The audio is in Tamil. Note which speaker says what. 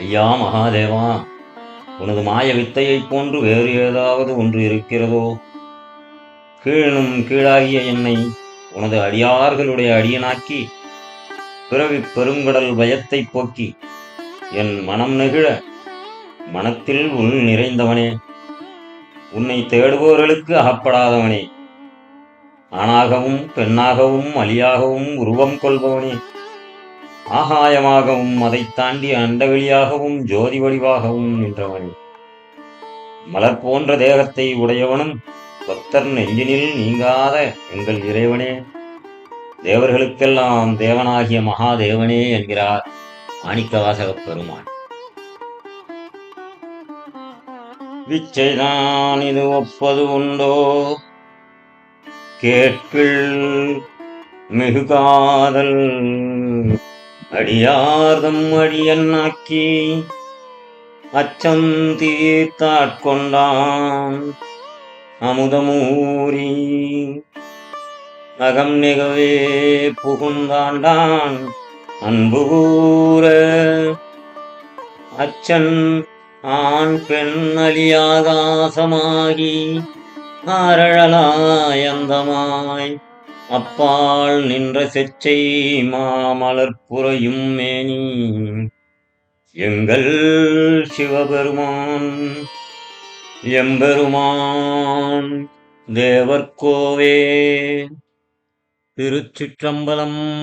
Speaker 1: ஐயா மகாதேவா உனது மாய வித்தையைப் போன்று வேறு ஏதாவது ஒன்று இருக்கிறதோ? கீழும் கீழாகிய என்னை உனது அடியார்களுடைய அடியனாக்கி பிறவி பெருங்கடல் பயத்தைப் போக்கி என் மனம் நெகிழ மனத்தில் உள் நிறைந்தவனே. உன்னை தேடுபவர்களுக்கு அகப்படாதவனே. ஆணாகவும் பெண்ணாகவும் அலியாகவும் உருவம் கொள்பவனே. ஆகாயமாகவும் அதைத் தாண்டி அண்டவெளியாகவும் ஜோதி வடிவாகவும் நின்றவன். மலர் போன்ற தேகத்தை உடையவனும் பக்தர் நெஞ்சினில் நீங்காத எங்கள் இறைவனே. தேவர்களுக்கெல்லாம் தேவனாகிய மகாதேவனே என்கிறார் மாணிக்கவாசக பெருமான் விச்சைதான் இது ஒப்பது உண்டோ? கேட்பில் மிகு காதல் அடியார்தம் அடியன்னாக்கி அச்சம் தீர்த்தாட்கொண்டான் அமுதமூரி அகம் நிகவே புகுந்தாண்டான். அன்பு கூற அச்சன் ஆண் பெண் அலியாகாசமாகி ஆரழலாயந்தமாய் அப்பால் நின்ற செச்சை மாமலர்புறையும் மேனி. எங்கள் சிவபெருமான் எம்பெருமான் தேவர்கோவே திருச்சிற்றம்பலம்.